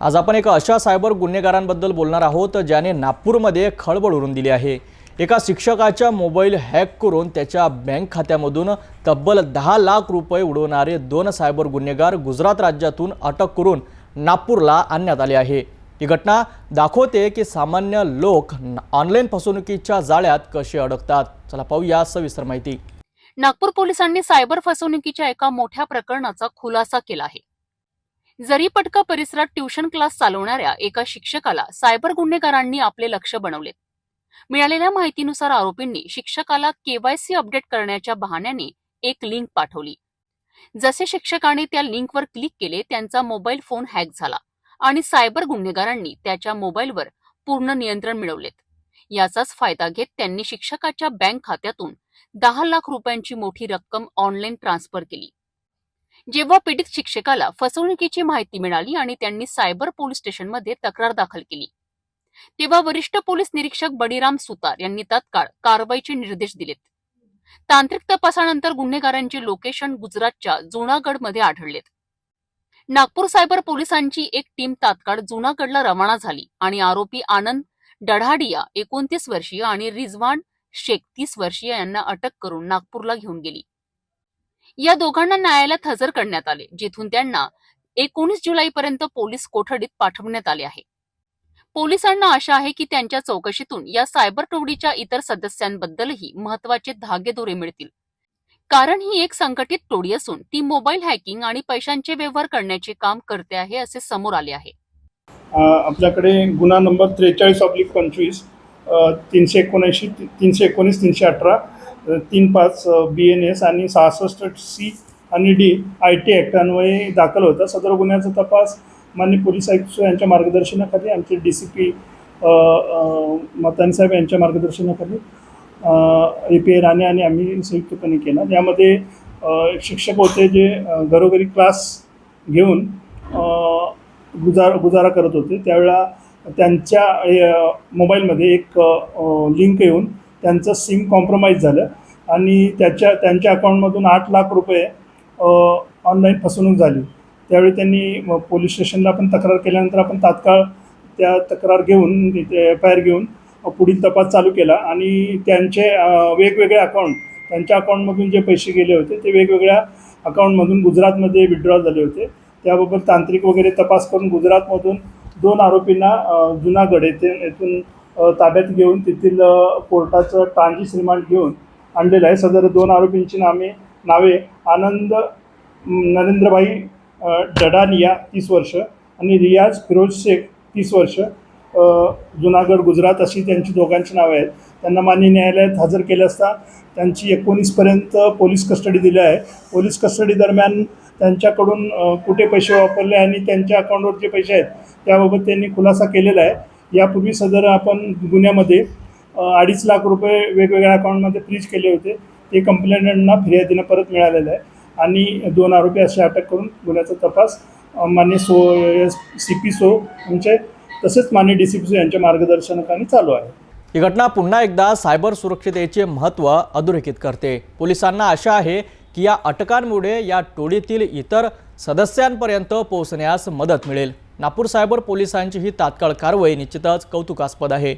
आज आपण एका अशा सायबर गुन्हेगारांबद्दल बोलणार आहोत ज्याने नागपूरमध्ये खळबळ उडून दिली आहे. एका शिक्षकाच्या मोबाईल हॅक करून त्याच्या बँक खात्यामधून तब्बल दहा लाख रुपये उडवणारे दोन सायबर गुन्हेगार गुजरात राज्यातून अटक करून नागपूरला आणण्यात आले आहे. ही घटना दाखवते की सामान्य लोक ऑनलाईन फसवणुकीच्या जाळ्यात कसे अडकतात. चला पाहूया सविस्तर माहिती. नागपूर पोलिसांनी सायबर फसवणुकीच्या एका मोठ्या प्रकरणाचा खुलासा केला आहे. जरीपटका परिसरात ट्युशन क्लास चालवणाऱ्या एका शिक्षकाला सायबर गुन्हेगारांनी आपले लक्ष बनवले. मिळालेल्या माहितीनुसार आरोपींनी शिक्षकाला केवायसी अपडेट करण्याच्या बहाण्याने एक लिंक पाठवली. जसे शिक्षकाने त्या लिंकवर क्लिक केले त्यांचा मोबाईल फोन हॅक झाला आणि सायबर गुन्हेगारांनी त्याच्या मोबाईलवर पूर्ण नियंत्रण मिळवलेत. याचाच फायदा घेत त्यांनी शिक्षकाच्या बँक खात्यातून दहा लाख रुपयांची मोठी रक्कम ऑनलाईन ट्रान्सफर केली. जेव्हा पीडित शिक्षकाला फसवणुकीची माहिती मिळाली आणि त्यांनी सायबर पोलीस स्टेशनमध्ये तक्रार दाखल केली तेव्हा वरिष्ठ पोलीस निरीक्षक बडीराम सुतार यांनी तत्काळ कारवाईचे निर्देश दिलेत. तांत्रिक तपासानंतर गुन्हेगारांचे लोकेशन गुजरातच्या जुनागडमध्ये आढळलेत. नागपूर सायबर पोलिसांची एक टीम तात्काळ जुनागडला रवाना झाली आणि आरोपी आनंद डढाडिया एकोणतीस वर्षीय आणि रिजवान शेख तीस वर्षीय यांना अटक करून नागपूरला घेऊन गेली. या दोघांना न्यायालयात हजर करण्यात आले जिथून त्यांना एकोणीस जुलैपर्यंत पोलीस कोठडीत पाठवण्यात आले आहे. पोलिसांना आशा आहे की त्यांच्या चौकशीतून या सायबर टोळीच्या इतर सदस्यांबद्दलही महत्त्वाचे धागेदोरे मिळतील. कारण ही एक संघटित टोळी असून ती मोबाईल हॅकिंग आणि पैशांचे व्यवहार करण्याचे काम करते आहे असे समोर आले आहे. आपल्याकडे गुन्हा नंबर त्रेचाळीस ऑब्लिक पंचवीस तीनशे एकोणऐंशी तीनशे एकोणीस तीनशे अठरा तीन पाच बी एन एस आणि सहासष्ट सी आणि डी आय टी ॲक्ट अन्वये दाखल होता. सदर गुन्ह्याचा तपास मान्य पोलीस आयुक्त यांच्या मार्गदर्शनाखाली आमचे डी सी पी मतानसाहेब यांच्या मार्गदर्शनाखाली ए पी ए राणे आणि आम्ही संयुक्तपणे केला. यामध्ये एक शिक्षक होते जे घरोघरी क्लास घेऊन गुजार गुजारा करत होते. त्यावेळा त्यांच्या मोबाईलमध्ये एक लिंक येऊन त्यांचं सिम कॉम्प्रोमाइज झालं. आणि त्याच्या त्यांच्या अकाउंटमधून आठ लाख रुपये ऑनलाईन फसवणूक झाली. त्यावेळी त्यांनी पोलीस स्टेशनला पण तक्रार केल्यानंतर आपण तात्काळ त्या तक्रार घेऊन एफ आय आर घेऊन पुढील तपास चालू केला. आणि त्यांचे वेगवेगळे अकाउंट त्यांच्या अकाउंटमधून जे पैसे गेले होते ते वेगवेगळ्या अकाउंटमधून गुजरातमध्ये विड्रॉ झाले होते. त्याबाबत तांत्रिक वगैरे तपास करून गुजरातमधून दोन आरोपींना जुनागड येथे येथून ताब्यात घेऊन तेथील कोर्टाचं ट्रान्झिट रिमांड घेऊन आणलेलं आहे. सदर दोन आरोपींची नामे नावे आनंद नरेंद्रभाई डडानिया तीस वर्ष आणि रियाज फिरोज शेख तीस वर्ष. जुनागड गुजरात अशी त्यांची दोघांची नावे आहेत. त्यांना मान्य न्यायालयात हजर केले असता त्यांची एकोणीसपर्यंत पोलीस कस्टडी दिली आहे. पोलीस कस्टडी दरम्यान त्यांच्याकडून कुठे पैसे वापरले आणि त्यांच्या अकाउंटवर जे पैसे आहेत त्याबाबत त्यांनी खुलासा केलेला आहे. यापूर्वी सदर आपण गुन्ह्यामध्ये अडीच लाख रुपये वेगवेगळ्या अकाउंटमध्ये फ्रीज केले होते. ते कंप्लेंटंटना फिर्यादीनं परत मिळालेलं आहे. आणि दोन आरोपी असे अटक करून गुन्ह्याचा तपास मान्य सो एस सी पी सो यांचे तसेच मान्य डी सी पी सो यांच्या मार्गदर्शनाखाली चालू आहे. ही घटना पुन्हा एकदा सायबर सुरक्षिततेचे महत्त्व अधोरेखित करते. पोलिसांना आशा आहे की या अटकांमुळे या टोळीतील इतर सदस्यांपर्यंत पोहोचण्यास मदत मिळेल. नागपूर सायबर पोलिसांची ही तात्काळ कारवाई निश्चितच कौतुकास्पद आहे.